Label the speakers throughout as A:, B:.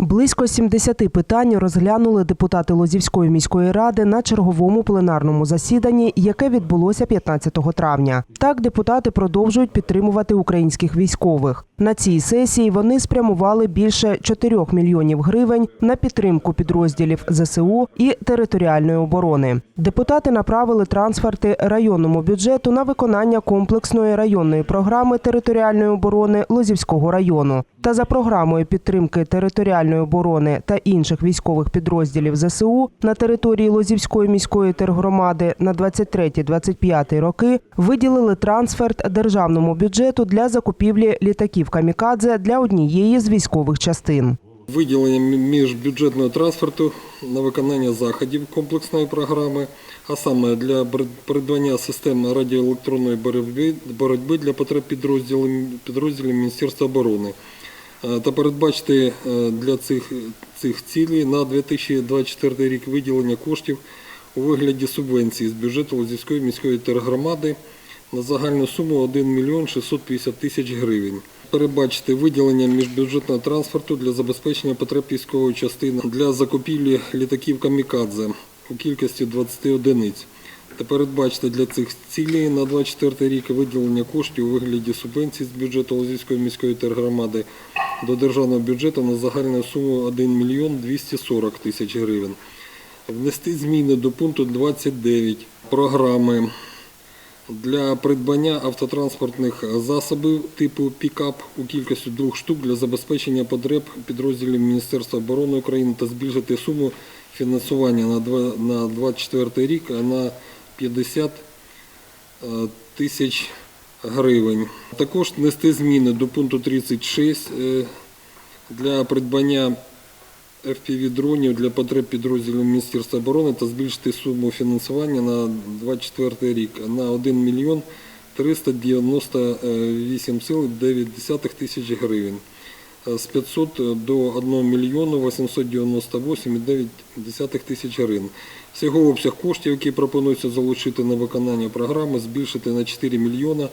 A: Близько 70 питань розглянули депутати Лозівської міської ради на черговому пленарному засіданні, яке відбулося 15 травня. Так, депутати продовжують підтримувати українських військових. На цій сесії вони спрямували більше 4 мільйонів гривень на підтримку підрозділів ЗСУ і територіальної оборони. Депутати направили трансферти районному бюджету на виконання комплексної районної програми територіальної оборони Лозівського району. Та за програмою підтримки територіальної оборони та інших військових підрозділів ЗСУ на території Лозівської міської тергромади на 23-25 роки виділили трансферт державному бюджету для закупівлі літаків камікадзе для однієї з військових частин.
B: Виділення міжбюджетного трансферту на виконання заходів комплексної програми, а саме для придбання систем радіоелектронної боротьби, для потреб підрозділів, підрозділів Міністерства оборони та передбачити е, для цих, цих цілей на 2024 рік виділення коштів у вигляді субвенції з бюджету Лозівської міської тергромади на загальну суму 1 мільйон 650 тисяч гривень. Передбачити виділення міжбюджетного трансферту для забезпечення потреб військової частини для закупівлі літаків камікадзе у кількості 20 одиниць. Та передбачити для цих цілей на 24 рік виділення коштів у вигляді субвенцій з бюджету Лозівської міської тергромади до державного бюджету на загальну суму 1 мільйон 240 тисяч гривень. Внести зміни до пункту 29 програми для придбання автотранспортних засобів типу пікап у кількості двох штук для забезпечення потреб підрозділів Міністерства оборони України та збільшити суму фінансування на 2024 рік на 50 е, тисяч гривень. Також внести зміни до пункту 36 е, для придбання FPV-дронів для потреб підрозділів Міністерства оборони та збільшити суму фінансування на 2024 рік на 1 мільйон 398,9 тисяч гривень. З 500 до 1 мільйону 898,9 тисяч гривень. Всього обсяг коштів, які пропонується залучити на виконання програми, збільшити на 4 мільйона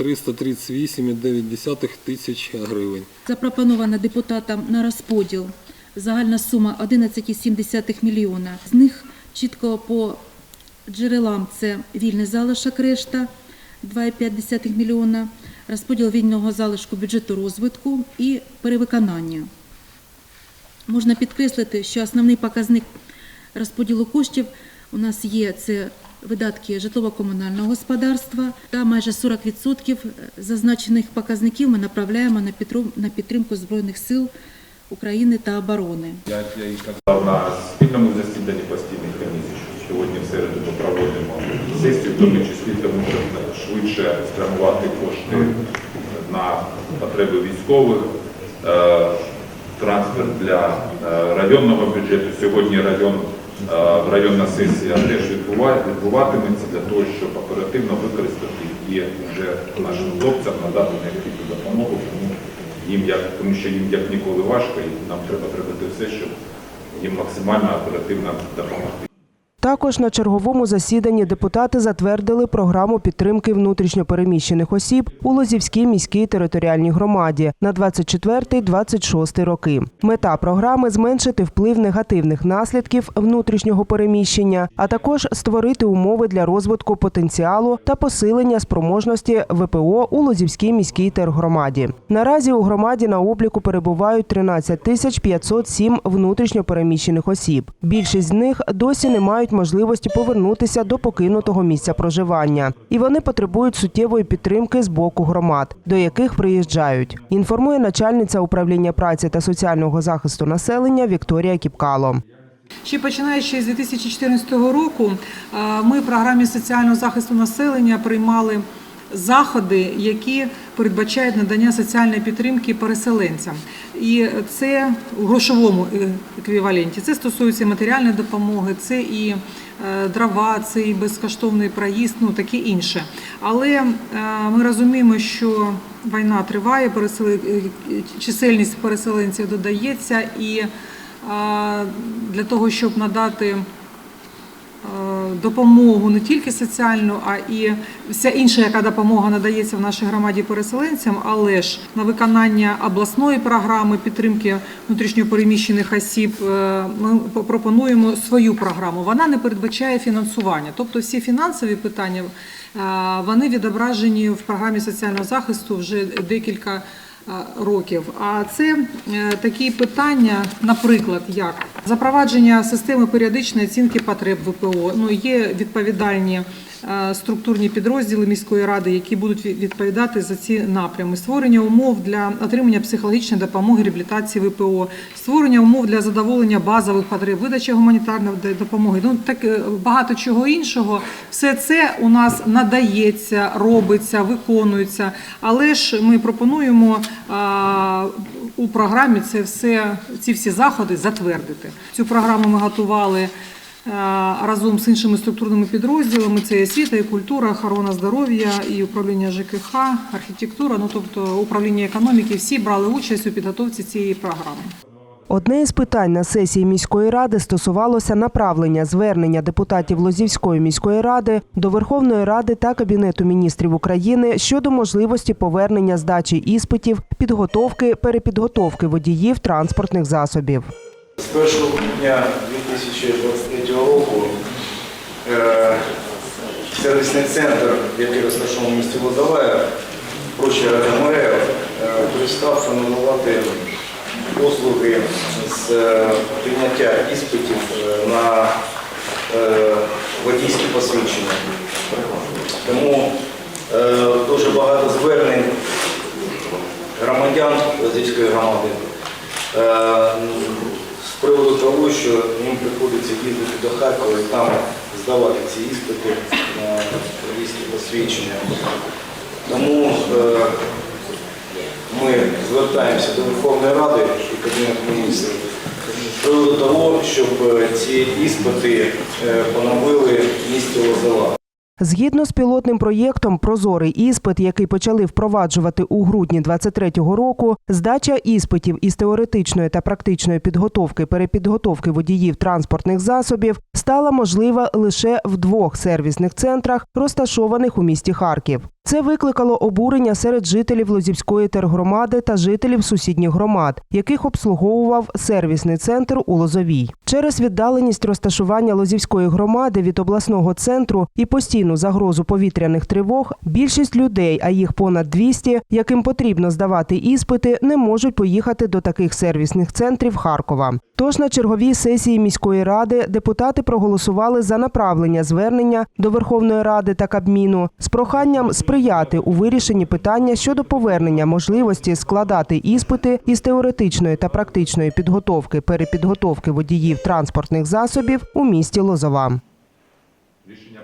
B: 338,9 тисяч гривень.
C: Запропонована депутатам на розподіл загальна сума 11,7 мільйона. З них чітко по джерелам це вільний залишок решта 2,5 мільйона, розподіл вільного залишку бюджету розвитку і перевиконання. Можна підкреслити, що основний показник розподілу коштів у нас є це видатки житлово-комунального господарства та майже 40% зазначених показників ми направляємо на підтрим- на підтримку Збройних сил України та оборони.
D: Я, і казав на спільному засіданні постійних комісій, що сьогодні в середу ми проводимо сесію, в тому числі тому щоб швидше спрямувати кошти на потреби військових, е, трансфер для е, районного бюджету. Сьогодні район, е, районна сесія теж відбуватиметься для того, щоб оперативно використати і вже нашим хлопцям надати необхідну допомогу. Їм як тому, що їм як ніколи важко, і нам треба зробити все, щоб їм максимально оперативно допомогти.
A: Також на черговому засіданні депутати затвердили програму підтримки внутрішньопереміщених осіб у Лозівській міській територіальній громаді на 24-26 роки. Мета програми зменшити вплив негативних наслідків внутрішнього переміщення, а також створити умови для розвитку потенціалу та посилення спроможності ВПО у Лозівській міській тергромаді. Наразі у громаді на обліку перебувають 13 тисяч 507 внутрішньопереміщених осіб. Більшість з них досі не мають можливості повернутися до покинутого місця проживання, і вони потребують суттєвої підтримки з боку громад, до яких приїжджають. Інформує начальниця управління праці та соціального захисту населення Вікторія Кіпкало.
E: Ще починаючи з 2014 року, ми в програмі соціального захисту населення приймали заходи, які передбачають надання соціальної підтримки переселенцям. І це у грошовому е, еквіваленті. Це стосується матеріальної допомоги, це і е, дрова, це і безкоштовний проїзд, ну таке інше. Але е, ми розуміємо, що війна триває, чисельність переселенців додається і для того, щоб надати допомогу не тільки соціальну, а і вся інша, яка допомога надається в нашій громаді переселенцям, але ж на виконання обласної програми підтримки внутрішньопереміщених осіб е, ми пропонуємо свою програму. Вона не передбачає фінансування, тобто всі фінансові питання е, вони відображені в програмі соціального захисту вже декілька е, років. А це е, такі питання, наприклад, як запровадження системи періодичної оцінки потреб ВПО. Ну є відповідальні е, структурні підрозділи міської ради, які будуть відповідати за ці напрями. Створення умов для отримання психологічної допомоги, реабілітації ВПО, створення умов для задоволення базових потреб, видача гуманітарної допомоги. Ну так е, багато чого іншого. Все це у нас надається, робиться, виконується. Але ж ми пропонуємо у програмі це все, ці всі заходи затвердити. Цю програму ми готували е, разом з іншими структурними підрозділами. Це і освіта, і культура, охорона здоров'я, і управління ЖКХ, архітектура, ну тобто управління економіки. Всі брали участь у підготовці цієї програми.
A: Одне із питань на сесії міської ради стосувалося направлення звернення депутатів Лозівської міської ради до Верховної Ради та Кабінету міністрів України щодо можливості повернення здачі іспитів, підготовки, перепідготовки водіїв транспортних засобів.
F: З 1 грудня 2023 року е, сервісний центр, який розташований в місті Лозовая, прочі РМР, е, перестав надавати послуги з е, прийняття іспитів е, на е, водійські посвідчення. Тому дуже багато звернень громадян Лозівської громади з приводу того, що їм приходиться їздити до Харкова і там здавати ці іспити на водійські посвідчення. Тому ми звертаємося до Верховної Ради і Кабінету міністрів з того, щоб е, ці іспити е, поновили в місті Лозова.
A: Згідно з пілотним проєктом Прозорий іспит, який почали впроваджувати у грудні 2023 року, здача іспитів із теоретичної та практичної підготовки перепідготовки водіїв транспортних засобів стала можлива лише в двох сервісних центрах, розташованих у місті Харків. Це викликало обурення серед жителів Лозівської тергромади та жителів сусідніх громад, яких обслуговував сервісний центр у Лозовій. Через віддаленість розташування Лозівської громади від обласного центру і постійну загрозу повітряних тривог, більшість людей, а їх понад 200, яким потрібно здавати іспити, не можуть поїхати до таких сервісних центрів Харкова. Тож на черговій сесії міської ради депутати проголосували за направлення звернення до Верховної Ради та Кабміну з проханням сприяти у вирішенні питання щодо повернення можливості складати іспити із теоретичної та практичної підготовки перепідготовки водіїв транспортних засобів у місті Лозова.
D: Рішення